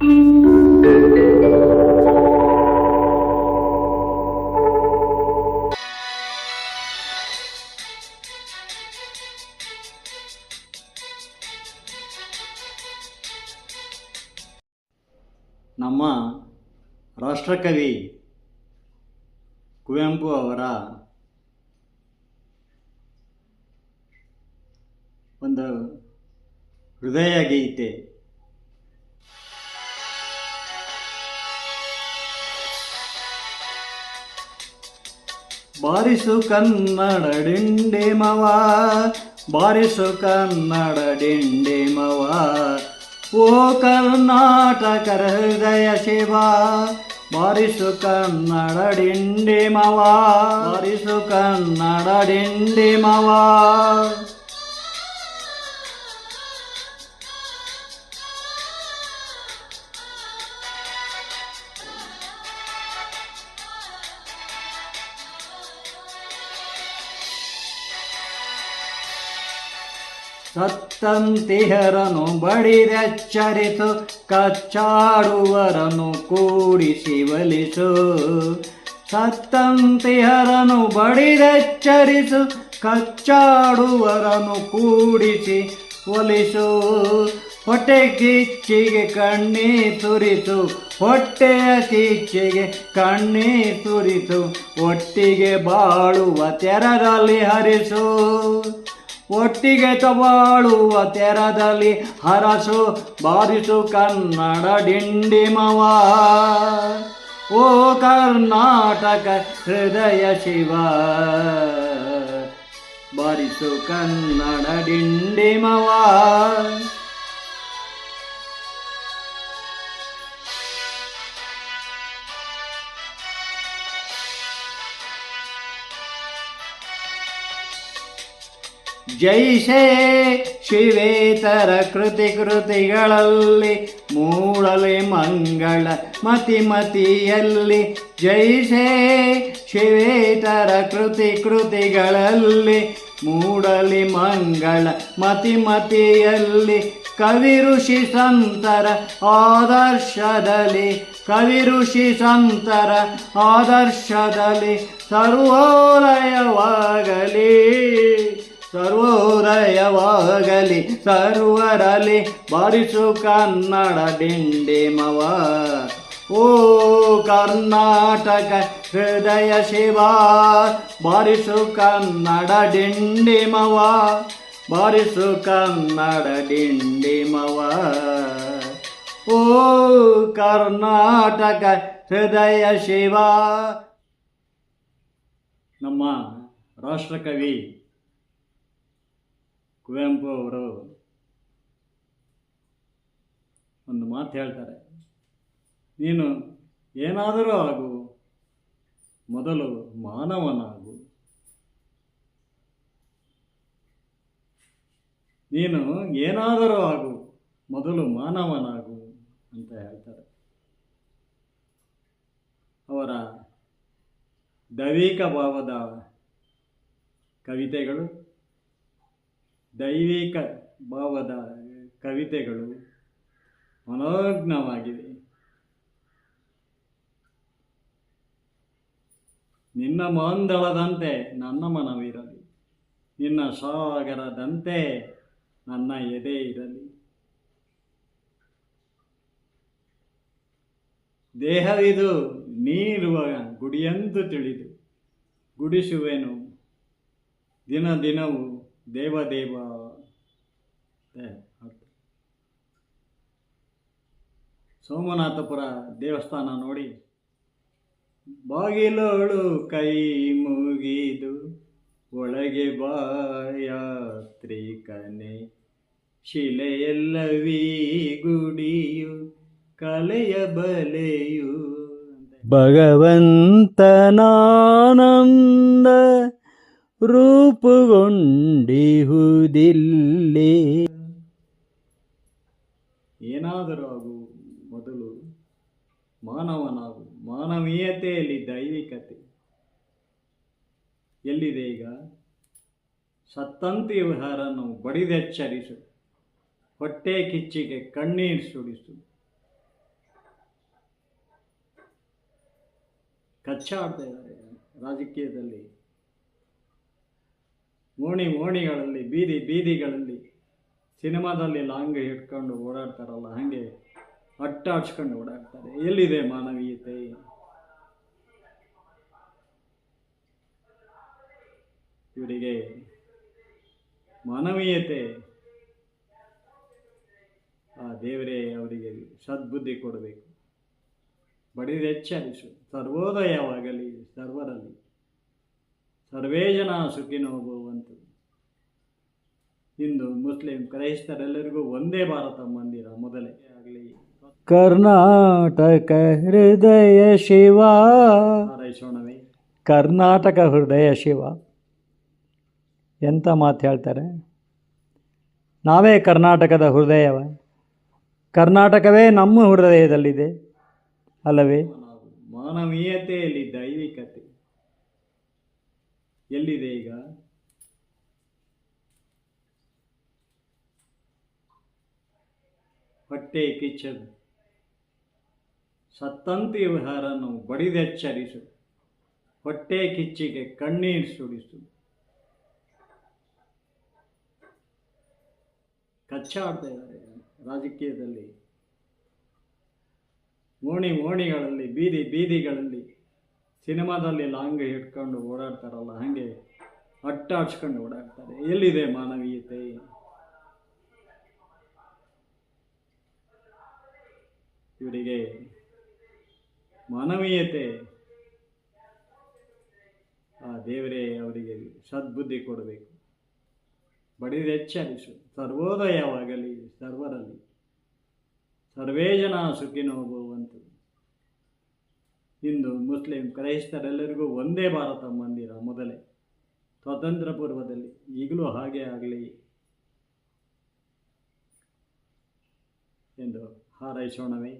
ನಮ್ಮ ರಾಷ್ಟ್ರಕವಿ ಕುವೆಂಪು ಅವರ ಒಂದು ಹೃದಯ ಗೀತೆ. ಬಾರಿಸು ಕನ್ನಡ ಡಿಂಡಿಮವ ಬಾರಿಸು ಕನ್ನಡ ಡಿಂಡಿಮವ ಓ ಕರ್ನಾಟಕ ಹೃದಯ ಶಿವ, ಬಾರಿಸು ಕನ್ನಡ ಡಿಂಡಿಮವ ಬಾರಿಸು ಕನ್ನಡ ಡಿಂಡಿಮವ ಸತ್ತಂತಿಹರನು ಬಡಿದೆಚ್ಚರಿತು ಕಚ್ಚಾಡುವರನು ಕೂಡಿಸಿ ಬಲಿಸು ಸತ್ತಂತಿಹರನು ಬಡಿದೆಚ್ಚರಿಸು ಕಚ್ಚಾಡುವರನು ಕೂಡಿಸಿ ಒಲಿಸು. ಹೊಟ್ಟೆ ಕಿಚ್ಚಿಗೆ ಕಣ್ಣೀ ತುರಿತು ಹೊಟ್ಟೆಯ ಕಿಚ್ಚಿಗೆ ಕಣ್ಣೀ ತುರಿತು ಒಟ್ಟಿಗೆ ಬಾಳುವ ತೆರರಲ್ಲಿ ಹರಿಸು. ಒಟ್ಟಿಗೆ ತಬಾಳುವ ತೆರದಲ್ಲಿ ಹರಸು ಬಾರಿಸು ಕನ್ನಡ ಡಿಂಡಿಮವ. ಓ ಕರ್ನಾಟಕ ಹೃದಯ ಶಿವ. ಬಾರಿಸು ಕನ್ನಡ ಡಿಂಡಿಮವ. ಜೈಸೆ ಶಿವೇತರ ಕೃತಿ ಕೃತಿಗಳಲ್ಲಿ ಮೂಡಲೆ ಮಂಗಳ ಮತಿ ಮತಿಯಲ್ಲಿ. ಜೈಷೇ ಶಿವೇತರ ಕೃತಿ ಕೃತಿಗಳಲ್ಲಿ ಮೂಡಲಿ ಮಂಗಳ ಮತಿ ಮತಿಯಲ್ಲಿ. ಕವಿ ಋಷಿ ಸಂತರ ಆದರ್ಶದಲ್ಲಿ, ಕವಿ ಋಷಿ ಸಂತರ ಆದರ್ಶದಲ್ಲಿ ಸರ್ವೋದಯವಾಗಲಿ. ಸರ್ವೋದಯವಾಗಲಿ ಸರ್ವರಲಿ ಬಾರಿಸು ಕನ್ನಡ ಡಿಂಡಿಮವ ಓ ಕರ್ನಾಟಕ ಹೃದಯ ಶಿವ, ಬಾರಿಸು ಕನ್ನಡ ಡಿಂಡಿಮವ ಬಾರಿಸು ಕನ್ನಡ ಡಿಂಡಿಮವ ಓ ಕರ್ನಾಟಕ ಹೃದಯ ಶಿವ. ನಮ್ಮ ರಾಷ್ಟ್ರಕವಿ ಕುವೆಂಪು ಅವರು ಒಂದು ಮಾತು ಹೇಳ್ತಾರೆ. ನೀನು ಏನಾದರೂ ಆಗು, ಮೊದಲು ಮಾನವನಾಗು. ನೀನು ಏನಾದರೂ ಆಗು, ಮೊದಲು ಮಾನವನಾಗು ಅಂತ ಹೇಳ್ತಾರೆ. ಅವರ ದೈವಿಕ ಭಾವದ ಕವಿತೆಗಳು ದೈವಿಕ ಭಾವದ ಕವಿತೆಗಳು ಮನೋಜ್ಞವಾಗಿವೆ. ನಿನ್ನ ಮಾಂದಳದಂತೆ ನನ್ನ ಮನವಿರಲಿ. ನಿನ್ನ ಸಾಗರದಂತೆ ನನ್ನ ಎದೆ ಇರಲಿ. ದೇಹವಿದು ನೀರುವ ಗುಡಿಯಂತೂ ತಿಳಿದು ಗುಡಿಸುವೆನು ದಿನ ದಿನವೂ ದೇವದೇವ ದೇವ. ಸೋಮನಾಥಪುರ ದೇವಸ್ಥಾನ ನೋಡಿ. ಬಾಗಿಲೋಳು ಕೈ ಮುಗಿದು ಒಳಗೆ ಬಾಯಾತ್ರಿಕನೆ ಶಿಲೆಯಲ್ಲವೀ ಗುಡಿಯು ಕಲೆಯ ಬಲೆಯು. ಭಗವಂತನಾನಂದ ರೂಪುಗೊಂಡಿಹುದಿಲ್ಲೇ. ಏನಾದರೂ ಆಗು ಮೊದಲು ಮಾನವನಾಗು. ಮಾನವೀಯತೆಯಲ್ಲಿ ದೈವಿಕತೆ. ಎಲ್ಲಿದೆ ಈಗ? ಸತ್ತಂತಿ ವಿಹಾರನ್ನು ಬಡಿದೆಚ್ಚರಿಸು. ಹೊಟ್ಟೆ ಕಿಚ್ಚಿಗೆ ಕಣ್ಣೀರು ಸುಡಿಸು ಕಚ್ಚಾಡ್ತಾ ಇದ್ದಾರೆ ರಾಜಕೀಯದಲ್ಲಿ. ಓಣಿ ಓಣಿಗಳಲ್ಲಿ, ಬೀದಿ ಬೀದಿಗಳಲ್ಲಿ, ಸಿನಿಮಾದಲ್ಲಿ ಲಾಂಗ್ ಹಿಡ್ಕೊಂಡು ಓಡಾಡ್ತಾರಲ್ಲ, ಹಾಗೆ ಅಟ್ಟಾಡ್ಸ್ಕೊಂಡು ಓಡಾಡ್ತಾರೆ. ಎಲ್ಲಿದೆ ಮಾನವೀಯತೆ? ಇವರಿಗೆ ಮಾನವೀಯತೆ. ಆ ದೇವರೇ ಅವರಿಗೆ ಸದ್ಬುದ್ಧಿ ಕೊಡಬೇಕು. ಬಡಿದೆಚ್ಚರಿಸು ಸರ್ವೋದಯವಾಗಲಿ, ಸರ್ವರಲ್ಲಿ. ಸರ್ವೇ ಜನ ಸುಖಿನೋ ಭವಂತು. ಹಿಂದೂ ಮುಸ್ಲಿಂ ಕ್ರೈಸ್ತರೆಲ್ಲರಿಗೂ ಒಂದೇ ಭಾರತ ಮಂದಿರ ಮೊದಲೇ ಆಗಲಿ. ಕರ್ನಾಟಕ ಹೃದಯ ಶಿವ. ಹಾರೈಸೋಣವೇ. ಕರ್ನಾಟಕ ಹೃದಯ ಶಿವ. ಎಂಥ ಮಾತು ಹೇಳ್ತಾರೆ? ನಾವೇ ಕರ್ನಾಟಕದ ಹೃದಯವ. ಕರ್ನಾಟಕವೇ ನಮ್ಮ ಹೃದಯದಲ್ಲಿದೆ ಅಲ್ಲವೇ? ನಾವು ಮಾನವೀಯತೆಯಲ್ಲಿ ದೈವಿಕತೆ. ಎಲ್ಲಿದೆ ಈಗ? ಹೊಟ್ಟೆ ಕಿಚ್ಚದು. ಸತ್ತಂತಿ ವಿಹಾರನು ಬಡಿದೆಚ್ಚರಿಸು. ಹೊಟ್ಟೆ ಕಿಚ್ಚಿಗೆ ಕಣ್ಣೀರು ಸುಡಿಸು ಕಚ್ಚಾಡ್ತಾ ಇದ್ದಾರೆ ರಾಜಕೀಯದಲ್ಲಿ. ಓಣಿ ಓಣಿಗಳಲ್ಲಿ, ಬೀದಿ ಬೀದಿಗಳಲ್ಲಿ. ಸಿನಿಮಾದಲ್ಲಿ ಲಾಂಗ್ ಹಿಡ್ಕೊಂಡು ಓಡಾಡ್ತಾರಲ್ಲ, ಹಾಗೆ ಅಟ್ಟಾಡ್ಸ್ಕೊಂಡು ಓಡಾಡ್ತಾರೆ. ಎಲ್ಲಿದೆ ಮಾನವೀಯತೆ? ಇವರಿಗೆ ಮಾನವೀಯತೆ, ಆ ದೇವರೇ ಅವರಿಗೆ ಸದ್ಬುದ್ಧಿ ಕೊಡಬೇಕು. ಬಡಿದೆಚ್ಚರಿಸು ಸರ್ವೋದಯವಾಗಲಿ, ಸರ್ವರಲ್ಲಿ. ಸರ್ವೇ ಜನ ಸುಖಿನೋ ಭವಂತು. ಹಿಂದೂ ಮುಸ್ಲಿಂ ಕ್ರೈಸ್ತರೆಲ್ಲರಿಗೂ ಒಂದೇ ಭಾರತ ಮಂದಿರ ಮೊದಲೇ. ಸ್ವಾತಂತ್ರ್ಯ ಪೂರ್ವದಲ್ಲಿ ಈಗಲೂ ಹಾಗೆ ಆಗಲಿ ಎಂದು ಹಾರೈಸೋಣವೇ.